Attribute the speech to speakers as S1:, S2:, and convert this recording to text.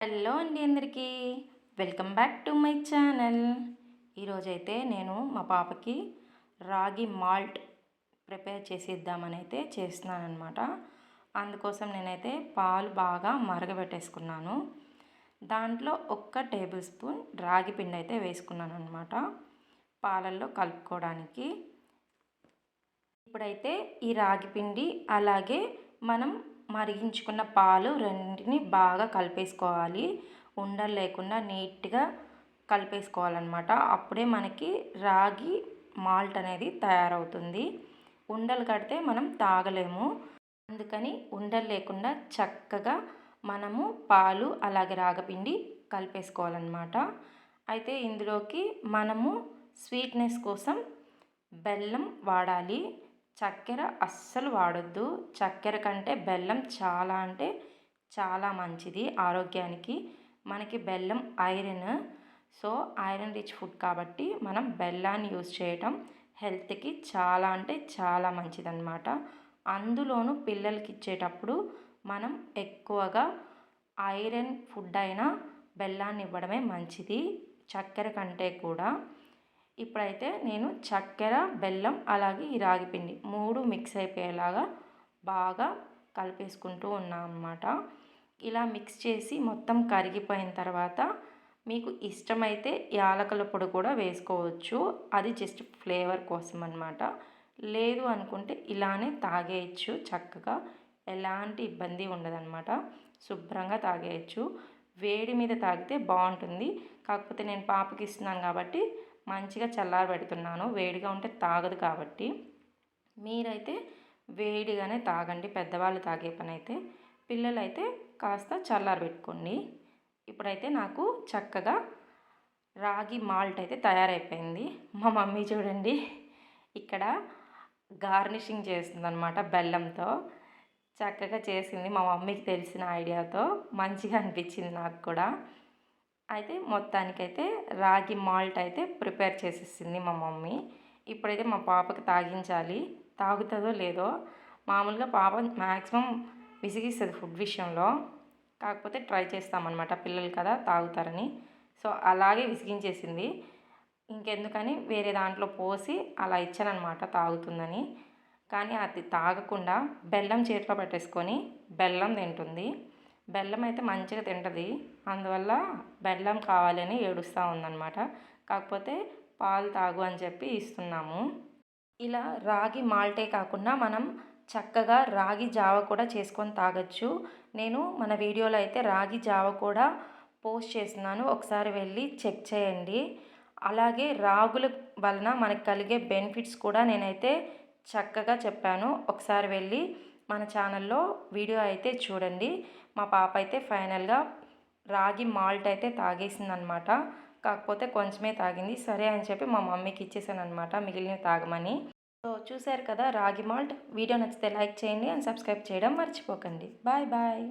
S1: Hello అండి అందరికీ. Welcome back to my channel. ఈరోజైతే నేను మా పాపకి రాగి మాల్ట్ ప్రిపేర్ చేసి ఇద్దామని అయితే చేస్తున్నాను అనమాట అందుకోసం నేనైతే పాలు బాగా మరగబెట్టేసుకున్నాను. దాంట్లో ఒక్క టేబుల్ స్పూన్ రాగి పిండి అయితే వేసుకున్నాను అనమాట పాలల్లో కలుపుకోవడానికి. ఇప్పుడైతే ఈ రాగి పిండి అలాగే మనం మరిగించుకున్న పాలు రెండింటిని బాగా కలిపేసుకోవాలి. ఉండలు లేకుండా నీట్గా కలిపేసుకోవాలన్నమాట. అప్పుడే మనకి రాగి మాల్ట్ అనేది తయారవుతుంది. ఉండలు కడితే మనం తాగలేము. అందుకని ఉండలు లేకుండా చక్కగా మనము పాలు అలాగే రాగపిండి కలిపేసుకోవాలన్నమాట. అయితే ఇందులోకి మనము స్వీట్నెస్ కోసం బెల్లం వాడాలి. చక్కెర అస్సలు వాడొద్దు. చక్కెర కంటే బెల్లం చాలా అంటే చాలా మంచిది ఆరోగ్యానికి. మనకి బెల్లం iron. So iron rich food కాబట్టి మనం బెల్లాన్ని యూజ్ చేయటం హెల్త్కి చాలా అంటే చాలా మంచిదన్నమాట. అందులోనూ పిల్లలకి ఇచ్చేటప్పుడు మనం ఎక్కువగా ఐరన్ ఫుడ్ అయినా బెల్లాన్ని ఇవ్వడమే మంచిది. చక్కెర కంటే కూడా. ఇప్పుడైతే నేను చక్కెర బెల్లం అలాగే ఈ రాగిపిండి మూడు మిక్స్ అయిపోయేలాగా బాగా కలిపేసుకుంటూ ఉన్నాం అన్నమాట. ఇలా మిక్స్ చేసి మొత్తం కరిగిపోయిన తర్వాత మీకు ఇష్టమైతే యాలకల పొడి కూడా వేసుకోవచ్చు. అది జస్ట్ ఫ్లేవర్ కోసం అనమాట లేదు అనుకుంటే ఇలానే తాగేయచ్చు చక్కగా. ఎలాంటి ఇబ్బంది ఉండదన్నమాట. శుభ్రంగా తాగేయచ్చు. వేడి మీద తాగితే బాగుంటుంది. కాకపోతే నేను పాపకి ఇస్తున్నాను కాబట్టి మంచిగా చల్లారబెడుతున్నాను వేడిగా ఉంటే తాగదు కాబట్టి. మీరైతే వేడిగానే తాగండి. పెద్దవాళ్ళు తాగే పని అయితే పిల్లలైతే కాస్త చల్లారబెట్టుకోండి ఇప్పుడైతే నాకు చక్కగా రాగి మాల్ట్ అయితే తయారైపోయింది. మా మమ్మీ చూడండి ఇక్కడ గార్నిషింగ్ చేస్తుందనమాట బెల్లంతో. చక్కగా చేసింది. మా మమ్మీకి తెలిసిన ఐడియాతో మంచిగా అనిపించింది నాకు కూడా. అయితే మొత్తానికైతే రాగి మాల్ట్ అయితే ప్రిపేర్ చేసేసింది మా మమ్మీ. ఇప్పుడైతే మా పాపకి తాగించాలి. తాగుతుందో లేదో మామూలుగా పాప మ్యాక్సిమం విసిగిస్తుంది ఫుడ్ విషయంలో. కాకపోతే ట్రై చేస్తామన్నమాట. పిల్లలు కదా తాగుతారని. సో అలాగే విసిగించేసింది. ఇంకెందుకని వేరే దాంట్లో పోసి అలా ఇచ్చానమాట తాగుతుందని. కానీ అది తాగకుండా బెల్లం చేతిలో పెట్టేసుకొని బెల్లం తింటుంది. బెల్లం అయితే మంచిగా తింటుంది. అందువల్ల బెల్లం కావాలని ఏడుస్తూ ఉందన్నమాట. కాకపోతే పాలు తాగు అని చెప్పి ఇస్తున్నాము. ఇలా రాగి మాల్టే కాకుండా మనం చక్కగా రాగి జావ కూడా చేసుకొని తాగొచ్చు. నేను మన వీడియోలో అయితే రాగి జావ కూడా పోస్ట్ చేస్తున్నాను. ఒకసారి వెళ్ళి చెక్ చేయండి. అలాగే రాగుల వలన మనకు కలిగే బెనిఫిట్స్ కూడా నేనైతే చక్కగా చెప్పాను. ఒకసారి వెళ్ళి మన ఛానల్లో వీడియో అయితే చూడండి. మా పాప అయితే ఫైనల్గా రాగి మాల్ట్ అయితే తాగేసిందనమాట. కాకపోతే కొంచెమే తాగింది. సరే అని చెప్పి మా మమ్మీకి ఇచ్చేసాను అనమాట మిగిలిన తాగమని. సో చూశారు కదా రాగి మాల్ట్. వీడియో నచ్చితే లైక్ చేయండి అండ్ సబ్స్క్రైబ్ చేయడం మర్చిపోకండి. Bye bye.